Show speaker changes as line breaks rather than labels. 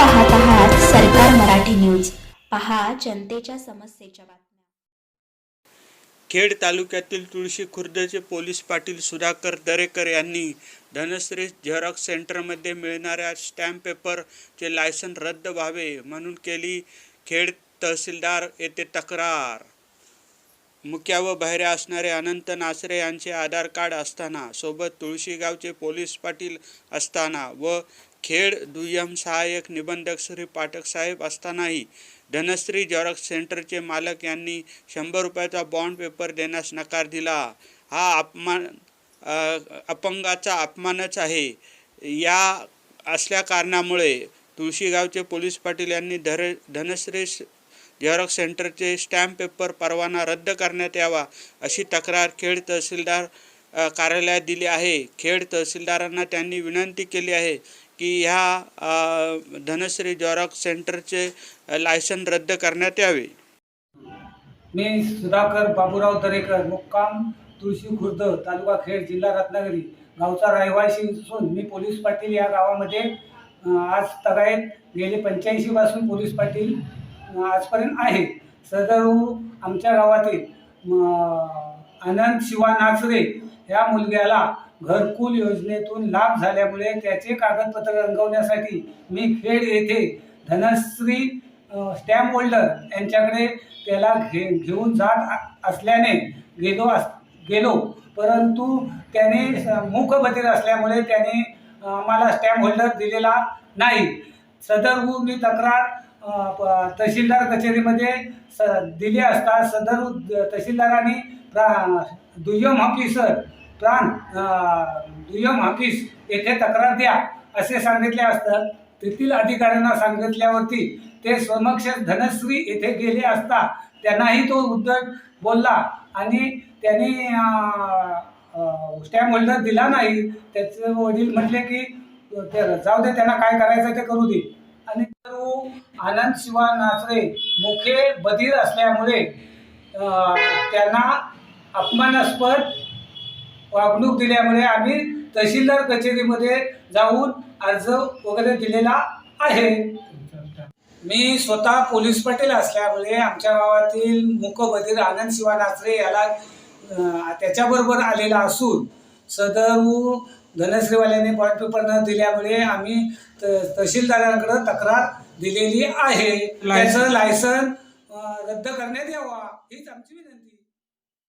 पाहत आहात सरकार मराठी न्यूज. पहा जनतेच्या समस्येच्या बातम्या.
खेड तालुक्यातील तुळशी खुर्दचे पोलीस पाटील सुधाकर दरेकर यांनी धनश्री झेरॉक्स सेंटरमध्ये मिळणाऱ्या स्टॅम्प पेपरचे लायसन रद्द व्हावे म्हणून केली खेड तहसीलदार येथे तक्रार. मुक्या व बहिऱ्या असणारे अनंत नासरे यांचे आधार कार्ड असताना सोबत तुळशीगावचे पोलीस पाटील असताना व खेड दुय्यम सहाय्यक निबंधक श्री पाठक साहेब असतानाही धनश्री झेरॉक्स सेंटरचे मालक यांनी शंभर रुपयाचा बॉन्ड पेपर देण्यास नकार दिला. हा अपमान अपंगाचा अपमानच आहे. या असल्या कारणामुळे तुळशीगावचे पोलीस पाटील यांनी धर धनश्री झेरॉक्स सेंटरचे स्टॅम्प पेपर परवाना रद्द करण्यात यावा अशी तक्रार खेड तहसीलदार कार्यालयात दिली आहे. खेड तहसीलदारांना त्यांनी विनंती केली आहे की ह्या धनश्री झेरॉक्स सेंटरचे लायसन रद्द करण्यात यावे.
मी सुधाकर बाबूराव दरेकर मुक्काम तुळशी खुर्द तालुका खेड जिल्हा रत्नागिरी गावचा रहिवासी असून मी पोलीस पाटील या गावामध्ये आज तगायत गेले पंच्याऐंशी पासून पोलीस पाटील आजपर्यंत आहे. सदरू आमच्या गावातील आनंद शिवा नाचरे या मुलग्याला घरकुल योजनेतून लाभ झाल्यामुळे त्याचे कागदपत्र रंगवण्यासाठी मी खेड येथे धनश्री स्टॅम्प होल्डर यांच्याकडे त्याला घे घेऊन जात आ- असल्याने गेलो अस गेलो. परंतु त्याने स- असल्यामुळे त्याने मला स्टॅम्प होल्डर दिलेला नाही. सदर मी तक्रार प- तहसीलदार कचेरीमध्ये स दिली असता सदर तहसीलदारांनी प्रा दुय्यम ऑफिसर प्राण दुय्यम ऑफिस येथे तक्रार द्या असे सांगितले असतं तेथील अधिकाऱ्यांना सांगितल्यावरती ते समक्ष धनश्री येथे गेले असता त्यांनाही तो उद्धट बोलला आणि त्यांनी स्टॅम्प होल्डर दिला नाही. त्याचे वडील म्हटले की ते जाऊ दे त्यांना काय करायचं ते करू दे. आणि तो आनंद शिवा नाचरे मुखे बधीर असल्यामुळे त्यांना अपमानास्पद वागणूक दिल्यामुळे आम्ही तहसीलदार कचेरीमध्ये जाऊन अर्ज वगैरे दिलेला आहे. मी स्वतः पोलीस पाटील असल्यामुळे आमच्या गावातील मूकबधीर आनंद शिवा नाचरे याला त्याच्याबरोबर आलेला असून सदरू धनश्रीवाल्याने बॉन्ड पेपर न दिल्यामुळे आम्ही त- तहसीलदारांकडे तक्रार दिलेली आहे. त्याचं लायसन रद्द करण्यात यावा. हीच आमची विनंती.